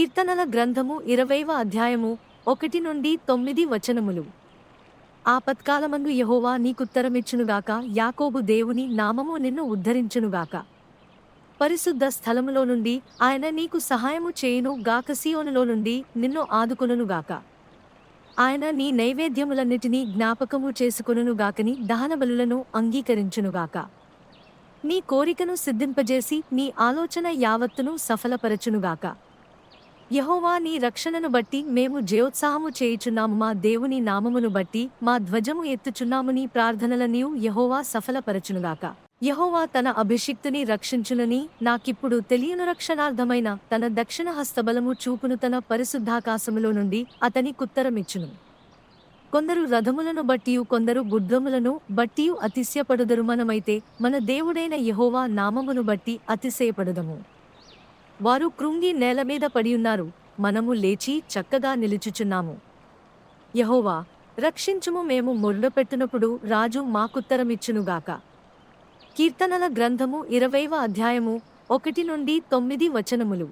కీర్తనల గ్రంథము ఇరవైవ అధ్యాయము ఒకటి నుండి తొమ్మిది వచనములు. ఆపత్కాలమందు యహోవా నీకుత్తరమిచ్చునుగాక యాకోబు దేవుని నామము నిన్ను ఉద్ధరించునుగాక. పరిశుద్ధ స్థలములో నుండి ఆయన నీకు సహాయము చేయును గాక సీయోనులో నుండి నిన్ను ఆదుకొనుగాక ఆయన నీ నైవేద్యములన్నిటినీ జ్ఞాపకము చేసుకొనుగాకని దహనబలులను అంగీకరించునుగాక. నీ కోరికను సిద్ధింపజేసి నీ ఆలోచన యావత్తును సఫలపరచునుగాక. యహోవా నీ రక్షణను బట్టి మేము జయోత్సాహము చేయుచున్నాము మా దేవుని నామమును బట్టి మా ధ్వజము ఎత్తుచున్నాము నీ ప్రార్థనలనియు యహోవా సఫలపరచునుగాక. యహోవా తన అభిషిక్తుని రక్షించునని నాకిప్పుడు తెలియను రక్షణార్థమైన తన దక్షిణ హస్తబలము చూపును తన పరిశుద్ధాకాశములో నుండి అతని కుత్తరమిచ్చును కొందరు రథములను బట్టియు కొందరు గుడ్రములను బట్టియు అతిశయపడుదరు మనమైతే మన దేవుడైన యహోవా నామమును బట్టి అతిశయపడుదము. వారు కృంగి నేల మీద పడియున్నారు మనము లేచి చక్కగా నిలుచుచున్నాము. యహోవా రక్షించుము మేము మొర్రపెట్టినప్పుడు రాజు మాకుత్తరమిచ్చునుగాక. కీర్తనల గ్రంథము ఇరవైవ అధ్యాయము ఒకటి నుండి తొమ్మిది వచనములు.